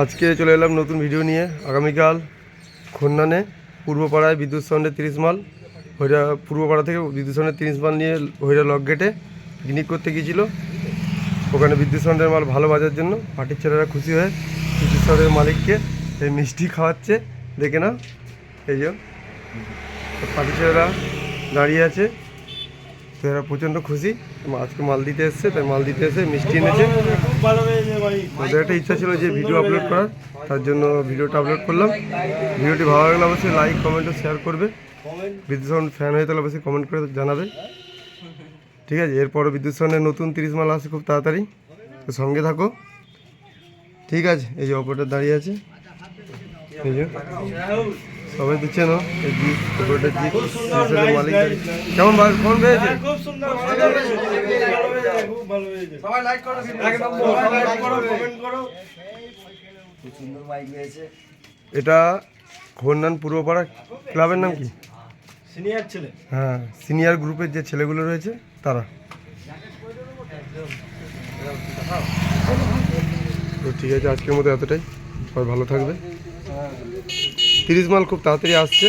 আজকে চলে এলাম নতুন ভিডিও নিয়ে। আগামীকাল খন্নানে পূর্বপাড়ায় বিদ্যুৎ সন্ডে তিরিশ মাল। হইরা পূর্বপাড়া থেকে বিদ্যুৎ সন্ডে তিরিশ মাল নিয়ে হইরা লক গেটে পিকনিক করতে গিয়েছিল। ওখানে বিদ্যুৎ সন্ডের মাল ভালো বাজার জন্য পার্টির ছেলেরা খুশি হয়ে বিদ্যুৎ সন্ডের মালিককে এই মিষ্টি খাওয়াচ্ছে। দেখে না এই যে। পার্টির ছেলেরা দাঁড়িয়ে আছে। তো এরা প্রচণ্ড খুশি। আজকে মাল দিতে এসছে, তাই মাল দিতে এসে মিষ্টি এনেছে। ওদের একটা ইচ্ছা ছিল যে ভিডিও আপলোড করার, তার জন্য ভিডিওটা আপলোড করলাম। ভিডিওটি ভালো লাগলে অবশ্যই লাইক কমেন্ট ও শেয়ার করবে। বিদ্যুৎ সাউন্ড ফ্যান হয়ে তাহলে অবশ্যই কমেন্ট করে জানাবে। ঠিক আছে, এরপরও বিদ্যুৎ সাউন্ডের নতুন তিরিশ মাল আসে খুব তাড়াতাড়ি। সঙ্গে থাকো। ঠিক আছে, এই যে অপরটা দাঁড়িয়ে আছে। সবাই তো চেনো মালিক কেমন ফোন পেয়েছে? এটা খন্নান পূর্বপাড়া ক্লাবের নাম কি? সিনিয়র ছেলে। হ্যাঁ সিনিয়র গ্রুপের যে ছেলেগুলো রয়েছে তারা। তো ঠিক আছে আজকের মতো এতটাই। সবাই ভালো থাকবে তিরিশ মাল খুব তাড়াতাড়ি আসছে।